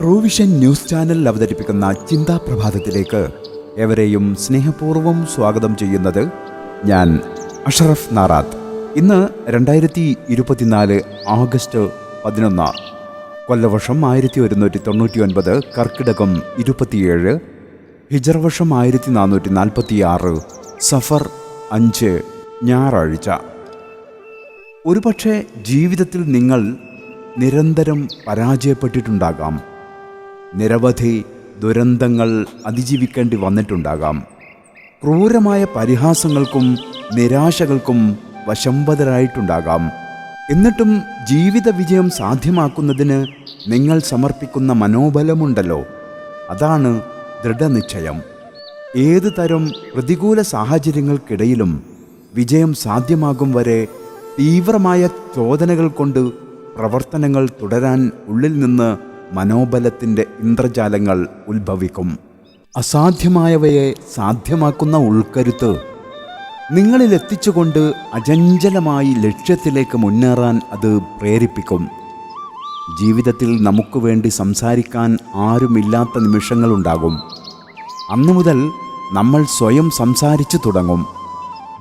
Truevision news channel അവതരിപ്പിക്കുന്ന ചിന്താ പ്രഭാതത്തിലേക്ക് എവരെയും സ്നേഹപൂർവം സ്വാഗതം ചെയ്യുന്നത് ഞാൻ അഷറഫ് നാറാത്ത്. ഇന്ന് രണ്ടായിരത്തി ഇരുപത്തിനാല് ആഗസ്റ്റ് പതിനൊന്ന് കൊല്ലവർഷം ആയിരത്തി ഒരുന്നൂറ്റി തൊണ്ണൂറ്റി ഒൻപത് കർക്കിടകം ഇരുപത്തിയേഴ് ഹിജർവർഷം ആയിരത്തി നാനൂറ്റി നാൽപ്പത്തി ആറ് സഫർ അഞ്ച് ഞായറാഴ്ച. ഒരുപക്ഷെ ജീവിതത്തിൽ നിങ്ങൾ നിരന്തരം പരാജയപ്പെട്ടിട്ടുണ്ടാകാം. നിരവധി ദുരന്തങ്ങൾ അതിജീവിക്കേണ്ടി വന്നിട്ടുണ്ടാകാം. ക്രൂരമായ പരിഹാസങ്ങൾക്കും നിരാശകൾക്കും വശംബദരായിട്ടുണ്ടാകാം എന്നിട്ടും ജീവിത വിജയം സാധ്യമാക്കുന്നതിന് നിങ്ങൾ സമർപ്പിക്കുന്ന മനോബലമുണ്ടല്ലോ. അതാണ് ദൃഢനിശ്ചയം. ഏത് തരം പ്രതികൂല സാഹചര്യങ്ങൾക്കിടയിലും വിജയം സാധ്യമാകും വരെ തീവ്രമായ ചോദനകൾ കൊണ്ട് പ്രവർത്തനങ്ങൾ തുടരാൻ ഉള്ളിൽ നിന്ന് മനോബലത്തിന്റെ ഇന്ദ്രജാലങ്ങൾ ഉത്ഭവിക്കും. അസാധ്യമായവയെ സാധ്യമാക്കുന്ന ഉൾക്കരുത്ത് നിങ്ങളിൽ എത്തിച്ചുകൊണ്ട് അചഞ്ചലമായി ലക്ഷ്യത്തിലേക്ക് മുന്നേറാൻ അത് പ്രേരിപ്പിക്കും. ജീവിതത്തിൽ നമുക്ക് വേണ്ടി സംസാരിക്കാൻ ആരുമില്ലാത്ത നിമിഷങ്ങളുണ്ടാകും അന്നു മുതൽ നമ്മൾ സ്വയം സംസാരിച്ചു തുടങ്ങും.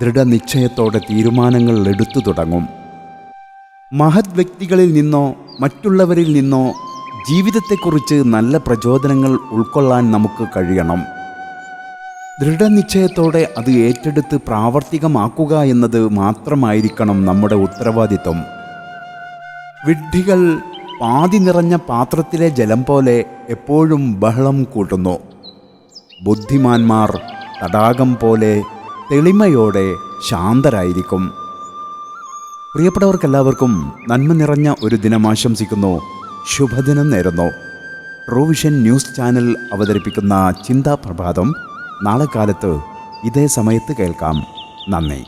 ദൃഢനിശ്ചയത്തോടെ തീരുമാനങ്ങൾ എടുത്തു തുടങ്ങും. മഹത് വ്യക്തികളിൽ നിന്നോ മറ്റുള്ളവരിൽ നിന്നോ ജീവിതത്തെക്കുറിച്ച് നല്ല പ്രചോദനങ്ങൾ ഉൾക്കൊള്ളാൻ നമുക്ക് കഴിയണം. ദൃഢനിശ്ചയത്തോടെ അത് ഏറ്റെടുത്ത് പ്രാവർത്തികമാക്കുക എന്നത് മാത്രമായിരിക്കണം നമ്മുടെ ഉത്തരവാദിത്വം. വിഡ്ഢികൾ പാതി നിറഞ്ഞ പാത്രത്തിലെ ജലം പോലെ എപ്പോഴും ബഹളം കൂട്ടുന്നു. ബുദ്ധിമാന്മാർ തടാകം പോലെ തെളിമയോടെ ശാന്തരായിരിക്കും. പ്രിയപ്പെട്ടവർക്കെല്ലാവർക്കും നന്മ നിറഞ്ഞ ഒരു ദിനം ആശംസിക്കുന്നു. ശുഭദിനം നേരുന്നു. റോവിഷൻ ന്യൂസ് ചാനൽ അവതരിപ്പിക്കുന്ന ചിന്താ പ്രഭാതം നാളെ കാലത്ത് ഇതേ സമയത്ത് കേൾക്കാം. നന്ദി.